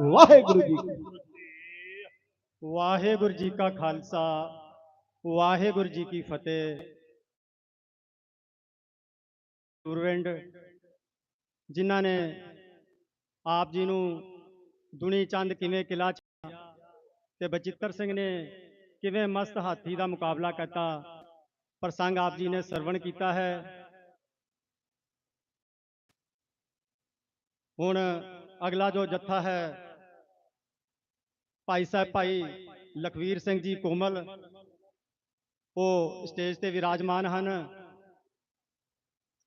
ਵਾਹਿਗੁਰੂ ਜੀ ਵਾਹਿਗੁਰੂ ਜੀ ਕਾ ਖਾਲਸਾ, ਵਾਹਿਗੁਰੂ ਜੀ ਕੀ ਫਤਿਹ। ਗੁਰਵਿੰਡ ਜਿਨ੍ਹਾਂ ਨੇ ਆਪ ਜੀ ਨੂੰ ਦੁਨੀ ਚੰਦ ਕਿਵੇਂ ਕਿਲਾ ਤੇ ਬਚਿੱਤਰ ਸਿੰਘ ਨੇ ਕਿਵੇਂ ਮਸਤ ਹਾਥੀ ਦਾ ਮੁਕਾਬਲਾ ਕੀਤਾ, ਪ੍ਰਸੰਗ ਆਪ ਜੀ ਨੇ ਸਰਵਣ ਕੀਤਾ ਹੈ। ਹੁਣ ਅਗਲਾ ਜੋ ਜੱਥਾ ਹੈ, ਭਾਈ ਸਾਹਿਬ ਭਾਈ ਲਖਵੀਰ ਸਿੰਘ ਜੀ ਕੋਮਲ, ਉਹ ਸਟੇਜ ਤੇ ਵਿਰਾਜਮਾਨ ਹਨ।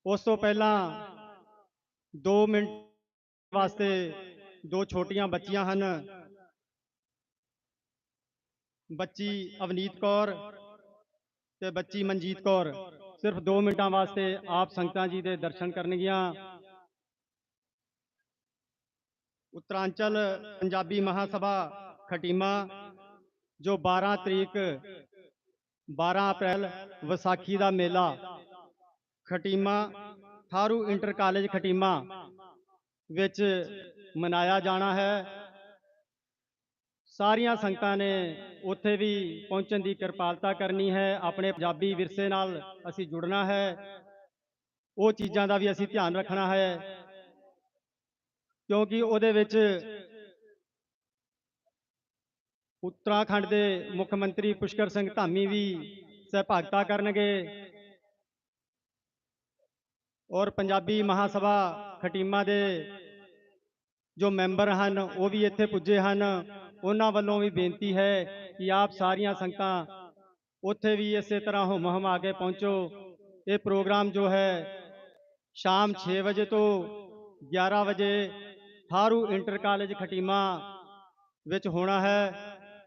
ਉਸ ਤੋਂ ਪਹਿਲਾਂ 2 ਮਿੰਟ ਵਾਸਤੇ ਦੋ ਛੋਟੀਆਂ ਬੱਚੀਆਂ ਹਨ। ਬੱਚੀ ਅਵਨੀਤ ਕੌਰ ਤੇ ਬੱਚੀ ਮਨਜੀਤ ਕੌਰ। ਸਿਰਫ 2 ਮਿੰਟਾਂ ਵਾਸਤੇ ਆਪ ਸੰਗਤਾਂ ਜੀ ਦੇ ਦਰਸ਼ਨ ਕਰਨਗੀਆਂ। ਉੱਤਰਾਂਚਲ ਪੰਜਾਬੀ ਮਹਾਸਭਾ ਖਟੀਮਾ, ਜੋ 12 ਤਰੀਕ 12 ਅਪ੍ਰੈਲ ਵਿਸਾਖੀ ਦਾ ਮੇਲਾ, ਖਟੀਮਾ ਥਾਰੂ ਇੰਟਰ ਕਾਲਜ ਖਟੀਮਾ ਵਿੱਚ ਮਨਾਇਆ ਜਾਣਾ ਹੈ। ਸਾਰੀਆਂ ਸੰਗਤਾਂ ਨੇ ਉੱਥੇ ਵੀ ਪਹੁੰਚਣ ਦੀ ਕਿਰਪਾਲਤਾ ਕਰਨੀ ਹੈ। ਆਪਣੇ ਪੰਜਾਬੀ ਵਿਰਸੇ ਨਾਲ ਅਸੀਂ ਜੁੜਨਾ ਹੈ। ਉਹ ਚੀਜ਼ਾਂ ਦਾ ਵੀ ਅਸੀਂ ਧਿਆਨ ਰੱਖਣਾ ਹੈ। ਕਿਉਂਕਿ ਉਹਦੇ ਵਿੱਚ ਉੱਤਰਾਖੰਡ ਦੇ ਮੁੱਖ ਮੰਤਰੀ ਪੁਸ਼ਕਰ ਸਿੰਘ ਧਾਮੀ ਵੀ ਸਹਿਭਾਗਤਾ ਕਰਨਗੇ ਔਰ ਪੰਜਾਬੀ ਮਹਾਸਭਾ ਖਟੀਮਾ ਦੇ ਜੋ ਮੈਂਬਰ ਹਨ, ਉਹ ਵੀ ਇੱਥੇ ਪੁੱਜੇ ਹਨ। ਉਹਨਾਂ ਵੱਲੋਂ ਵੀ ਬੇਨਤੀ ਹੈ ਕਿ ਆਪ ਸਾਰੀਆਂ ਸੰਗਤਾਂ ਉੱਥੇ ਵੀ ਇਸੇ ਤਰ੍ਹਾਂ ਹੁਮ ਹਮਾ ਕੇ ਪਹੁੰਚੋ। ਇਹ ਪ੍ਰੋਗਰਾਮ ਜੋ ਹੈ, ਸ਼ਾਮ 6 ਵਜੇ ਤੋਂ 11 ਵਜੇ ਥਾਰੂ ਇੰਟਰ ਕਾਲਜ ਖਟੀਮਾ ਵਿੱਚ ਹੋਣਾ ਹੈ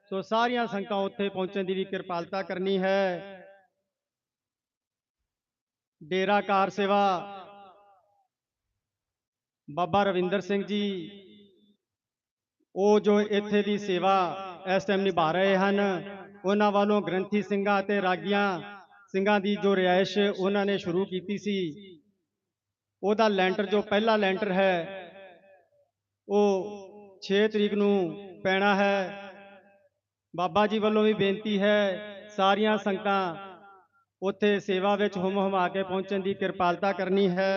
ਸੋ ਸਾਰੀਆਂ ਸੰਗਤਾਂ ਉੱਥੇ ਪਹੁੰਚਣ ਦੀ ਵੀ ਕਿਰਪਾਲਤਾ ਕਰਨੀ ਹੈ ਡੇਰਾ ਕਾਰ ਸੇਵਾ ਬਾਬਾ ਰਵਿੰਦਰ ਸਿੰਘ ਜੀ ਉਹ ਜੋ ਇੱਥੇ ਦੀ ਸੇਵਾ ਇਸ ਟਾਈਮ ਨਿਭਾ ਰਹੇ ਹਨ ਉਹਨਾਂ ਵੱਲੋਂ ਗ੍ਰੰਥੀ ਸਿੰਘਾਂ ਅਤੇ ਰਾਗੀਆਂ ਸਿੰਘਾਂ ਦੀ ਜੋ ਰਿਹਾਇਸ਼ ਉਹਨਾਂ ਨੇ ਸ਼ੁਰੂ ਕੀਤੀ ਸੀ ਉਹਦਾ ਲੈਂਟਰ ਜੋ ਪਹਿਲਾ ਲੈਂਟਰ ਹੈ 6 ਤਰੀਕ ਨੂੰ ਪੈਣਾ ਹੈ। ਬਾਬਾ ਜੀ ਵੱਲੋਂ ਵੀ ਬੇਨਤੀ ਹੈ ਸਾਰੀਆਂ ਸੰਗਤਾਂ ਉੱਥੇ ਸੇਵਾ ਵਿੱਚ ਹੁਮ ਹੁਮਾ ਕੇ ਪਹੁੰਚਣ ਦੀ ਕਿਰਪਾਲਤਾ ਕਰਨੀ ਹੈ।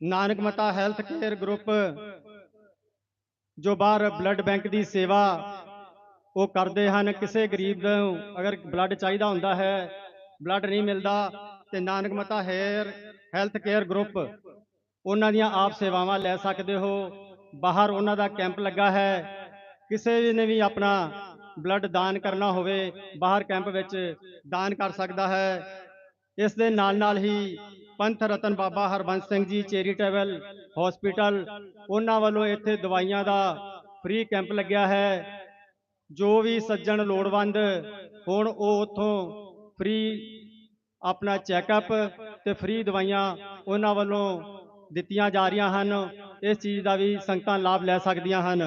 ਨਾਨਕ ਮਤਾ ਹੈਲਥ ਕੇਅਰ ਗਰੁੱਪ ਜੋ ਬਾਹਰ ਬਲੱਡ ਬੈਂਕ ਦੀ ਸੇਵਾ ਉਹ ਕਰਦੇ ਹਨ। ਕਿਸੇ ਗਰੀਬ ਨੂੰ ਅਗਰ ਬਲੱਡ ਚਾਹੀਦਾ ਹੁੰਦਾ ਹੈ, ਬਲੱਡ ਨਹੀਂ ਮਿਲਦਾ ਤੇ ਨਾਨਕ ਮਤਾ ਹੈਰ ਹੈਲਥ ਕੇਅਰ ਗਰੁੱਪ ਉਹਨਾਂ ਦੀਆਂ ਆਪ ਸੇਵਾਵਾਂ ਲੈ ਸਕਦੇ ਹੋ। ਬਾਹਰ ਉਹਨਾਂ ਦਾ ਕੈਂਪ ਲੱਗਾ ਹੈ। ਕਿਸੇ ਨੇ ਵੀ ਆਪਣਾ ਬਲੱਡ ਦਾਨ ਕਰਨਾ ਹੋਵੇ, ਬਾਹਰ ਕੈਂਪ ਵਿੱਚ ਦਾਨ ਕਰ ਸਕਦਾ ਹੈ। ਇਸ ਦੇ ਨਾਲ ਨਾਲ ਹੀ ਪੰਥ ਰਤਨ ਬਾਬਾ ਹਰਬੰਸ ਸਿੰਘ ਜੀ ਚੈਰੀਟੇਬਲ ਹਸਪੀਟਲ, ਉਹਨਾਂ ਵੱਲੋਂ ਇੱਥੇ ਦਵਾਈਆਂ ਦਾ ਫ੍ਰੀ ਕੈਂਪ ਲੱਗਿਆ ਹੈ। ਜੋ ਵੀ ਸੱਜਣ ਲੋੜਵੰਦ ਹੁਣ, ਉਹ ਉੱਥੋਂ ਫ੍ਰੀ ਆਪਣਾ ਚੈੱਕਅਪ ਤੇ ਫ੍ਰੀ ਦਵਾਈਆਂ ਉਹਨਾਂ ਵੱਲੋਂ ਦਿੱਤੀਆਂ ਜਾ ਰਹੀਆਂ ਹਨ। ਇਸ ਚੀਜ਼ ਦਾ ਵੀ ਸੰਗਤਾਂ ਲਾਭ ਲੈ ਸਕਦੀਆਂ ਹਨ।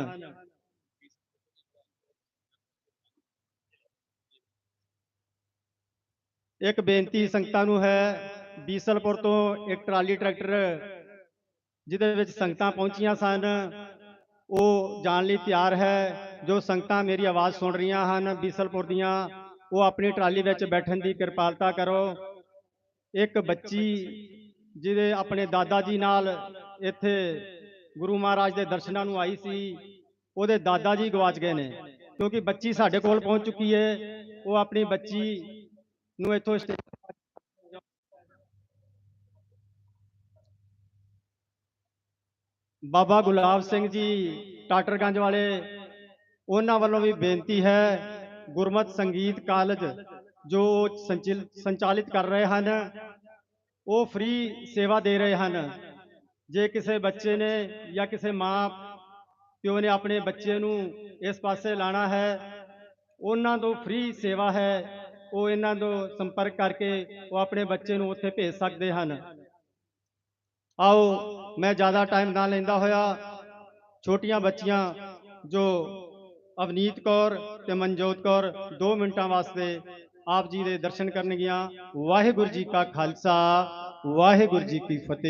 ਇੱਕ ਬੇਨਤੀ ਸੰਗਤਾਂ ਨੂੰ ਹੈ, ਬੀਸਲਪੁਰ ਤੋਂ ਇੱਕ ਟਰਾਲੀ ਟਰੈਕਟਰ, ਜਿਹਦੇ ਵਿੱਚ ਸੰਗਤਾਂ ਪਹੁੰਚੀਆਂ ਸਨ। ਉਹ ਜਾਣ ਲਈ ਤਿਆਰ ਹੈ। ਜੋ ਸੰਗਤਾਂ ਮੇਰੀ ਆਵਾਜ਼ ਸੁਣ ਰਹੀਆਂ ਹਨ ਬੀਸਲਪੁਰ ਦੀਆਂ, ਉਹ ਆਪਣੀ ਟਰਾਲੀ ਵਿੱਚ ਬੈਠਣ ਦੀ ਕਿਰਪਾਲਤਾ ਕਰੋ। ਇੱਕ ਬੱਚੀ ਜਿਹਦੇ ਆਪਣੇ ਦਾਦਾ ਜੀ ਨਾਲ ਇੱਥੇ ਗੁਰੂ ਮਹਾਰਾਜ ਦੇ ਦਰਸ਼ਨਾਂ ਨੂੰ ਆਈ ਸੀ, ਉਹਦੇ ਦਾਦਾ ਜੀ ਗਵਾਚ ਗਏ ਨੇ। ਕਿਉਂਕਿ ਬੱਚੀ ਸਾਡੇ ਕੋਲ ਪਹੁੰਚ ਚੁੱਕੀ ਹੈ ਉਹ ਆਪਣੀ ਬੱਚੀ ਨੂੰ ਇੱਥੋਂ ਸਟੇ- ਬਾਬਾ ਗੁਲਾਬ ਸਿੰਘ ਜੀ, ਟਾਟਰਗੰਜ ਵਾਲੇ, ਉਹਨਾਂ ਵੱਲੋਂ ਵੀ ਬੇਨਤੀ ਹੈ, ਗੁਰਮਤ ਸੰਗੀਤ ਕਾਲਜ ਜੋ ਸੰਚਿਲ- ਸੰਚਾਲਿਤ ਕਰ ਰਹੇ ਹਨ ਉਹ ਫ੍ਰੀ ਸੇਵਾ ਦੇ ਰਹੇ ਹਨ। ਜੇ ਕਿਸੇ ਬੱਚੇ ਨੇ ਜਾਂ ਕਿਸੇ ਮਾਂ ਪਿਓ ਨੇ ਆਪਣੇ ਬੱਚੇ ਨੂੰ ਇਸ ਪਾਸੇ ਲਾਣਾ ਹੈ, ਉਹਨਾਂ ਤੋਂ ਫ੍ਰੀ ਸੇਵਾ ਹੈ, ਉਹ ਇਹਨਾਂ ਤੋਂ ਸੰਪਰਕ ਕਰਕੇ ਉਹ ਆਪਣੇ ਬੱਚੇ ਨੂੰ ਉੱਥੇ ਭੇਜ ਸਕਦੇ ਹਨ। ਆਓ, ਮੈਂ ਜ਼ਿਆਦਾ ਟਾਈਮ ਨਾ ਲੈਂਦਾ ਹੋਇਆ, ਛੋਟੀਆਂ ਬੱਚੀਆਂ ਜੋ ਅਵਨੀਤ ਕੌਰ ਤੇ ਮਨਜੋਤ ਕੌਰ 2 ਮਿੰਟਾਂ ਵਾਸਤੇ ਆਪ ਜੀ ਦੇ ਦਰਸ਼ਨ ਕਰਨਗੀਆਂ। ਵਾਹਿਗੁਰੂ ਜੀ ਕਾ ਖਾਲਸਾ ਵਾਹਿਗੁਰੂ ਜੀ ਕੀ ਫਤਿਹ।